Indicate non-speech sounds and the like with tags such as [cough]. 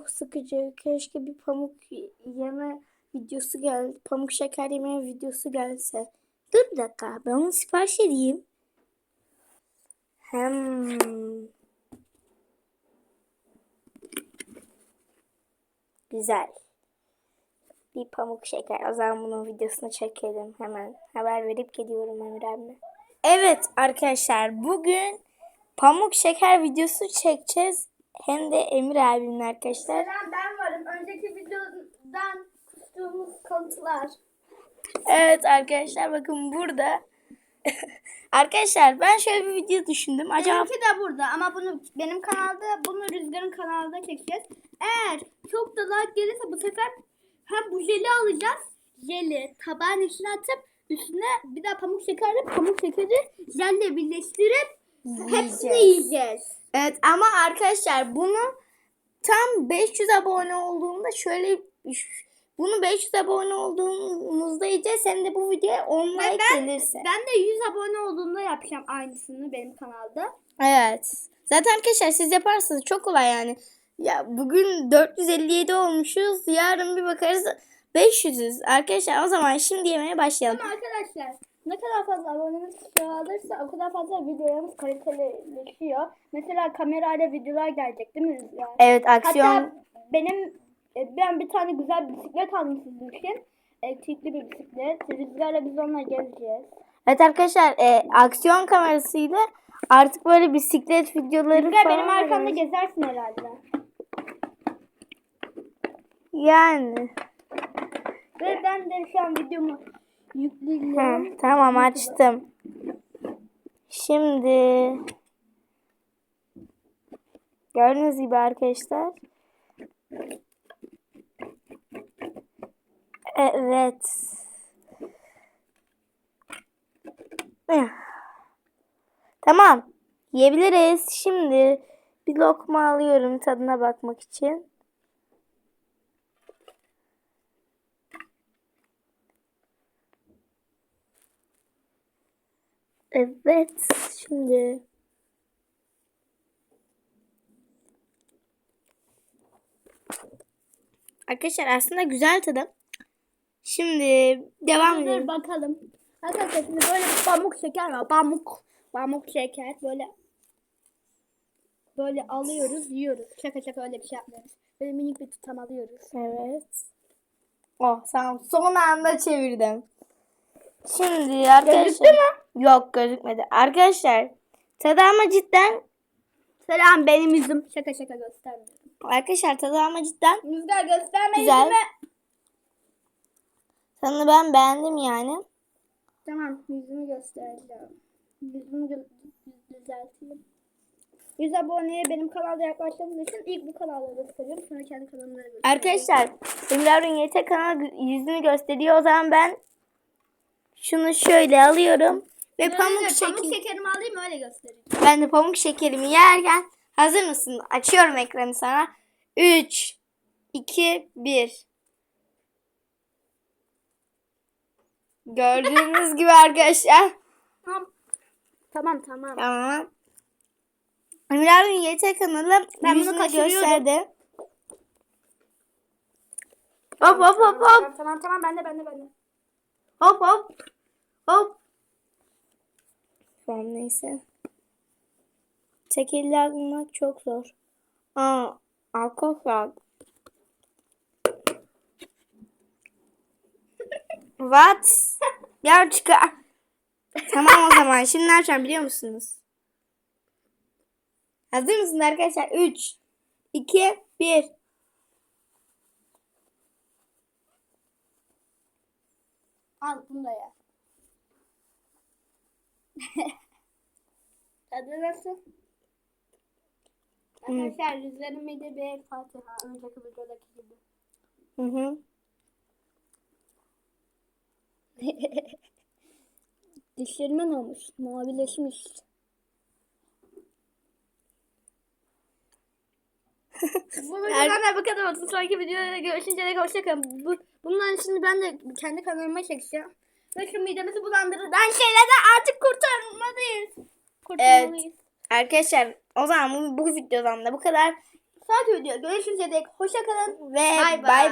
çok sıkıcı. Keşke bir pamuk yeme videosu gel, pamuk şeker yeme videosu gelse. Dur bir dakika, ben onu sipariş edeyim. Hem. Güzel. Bir pamuk şeker. O zaman bunun videosunu çekelim hemen. Haber verip geliyorum Emir abime. Evet arkadaşlar bugün pamuk şeker videosu çekeceğiz. Hem de Emir abimle arkadaşlar. Selam ben varım. Önceki videodan kustuğumuz kanıtlar. Evet arkadaşlar bakın burada. [laughs] arkadaşlar ben şöyle bir video düşündüm. Acaba Benimki de burada ama bunu benim kanalda, bunu Rüzgar'ın kanalda çekeceğiz. Eğer çok da like gelirse bu sefer hem bu jeli alacağız. Jeli tabağın içine atıp üstüne bir daha pamuk şekerle pamuk şekeri jelle birleştirip hepsini yiyeceğiz. Evet ama arkadaşlar bunu tam 500 abone olduğunda şöyle bunu 500 abone olduğumuzda yiyeceğiz. Hem de bu videoya 10 like ben- gelirse. Ben de 100 abone olduğunda yapacağım aynısını benim kanalda. Evet. Zaten arkadaşlar siz yaparsanız çok kolay yani. Ya bugün 457 olmuşuz. Yarın bir bakarız 500'üz. Arkadaşlar o zaman şimdi yemeye başlayalım. Ama arkadaşlar ne kadar fazla abonemiz çoğalırsa o kadar fazla videolarımız kaliteleşiyor. Mesela kamerayla videolar gelecek değil mi Rüzgar? Evet aksiyon. Hatta benim e, ben bir tane güzel bisiklet aldım sizin için. Elektrikli bir bisiklet. Rüzgar'la biz onunla gezeceğiz. Evet arkadaşlar e, aksiyon kamerasıyla artık böyle bisiklet videoları Rüzgar falan benim arkamda gezersin herhalde. Yani. Ve ben de şu an videomu Hı, yükleyeceğim. tamam açtım. Şimdi gördüğünüz gibi arkadaşlar. Evet. Tamam. Yiyebiliriz. Şimdi bir lokma alıyorum tadına bakmak için. Evet. Şimdi Arkadaşlar aslında güzel tadı. Şimdi devam edelim. bakalım. Arkadaşlar şimdi böyle pamuk şeker var. Pamuk. Pamuk şeker böyle böyle alıyoruz yiyoruz. Şaka şaka öyle bir şey yapmıyoruz. Böyle minik bir tutam alıyoruz. Evet. Oh tamam son anda çevirdim. Şimdi arkadaşlar. Gözüktü mü? Yok gözükmedi. Arkadaşlar tadı ama cidden Selam benim yüzüm. Şaka şaka göstermiyorum. arkadaşlar tadı ama cidden Rüzgar gösterme Güzel. yüzüme. tadını ben beğendim yani. Tamam yüzümü göstereceğim. Yüzümü gö- düzelteyim. 100 aboneye benim kanalda yaklaştığımız için ilk bu kanalda gösteriyorum. Sonra kendi kanalımda gösteriyorum. Arkadaşlar Emre'nin YT kanalı yüzünü gösteriyor. O zaman ben şunu şöyle alıyorum. Ve dur, pamuk şekeri. pamuk şekerimi alayım öyle göstereyim. Ben de pamuk şekerimi yerken hazır mısın? Açıyorum ekranı sana. 3 2 1 Gördüğünüz gibi arkadaşlar. [laughs] Tamam. Tamam tamam. Tamam. Emre abinin YT kanalı Ben bunu gösterdi. Hop hop hop hop. Tamam tamam tamam ben de ben de ben de. Hop hop. Hop. Tamam neyse. Tek elle almak çok zor. Aa, alkol What? Gel çıkar. tamam o zaman. Şimdi ne yapacağım biliyor musunuz? Hazır mısınız arkadaşlar? 3, 2, 1. Al bunu da ye. [laughs] Tadı nasıl? Arkadaşlar yüzlerim miydi bir Fatiha. Önceki videodaki gibi. Hı hı. [laughs] Dişlerime ne olmuş? Mavileşmiş. bu videodan da bu kadar olsun. Sonraki videoda görüşünce de hoşçakalın. Bu, bundan şimdi ben de kendi kanalıma çekeceğim. Ve şu midemizi bulandırılan şeylerden artık kurtarmalıyız. Kurtarmalıyız. Arkadaşlar o zaman bu, bu videodan da bu kadar. Sonraki video görüşünceye dek hoşçakalın. Ve Bay bay bay.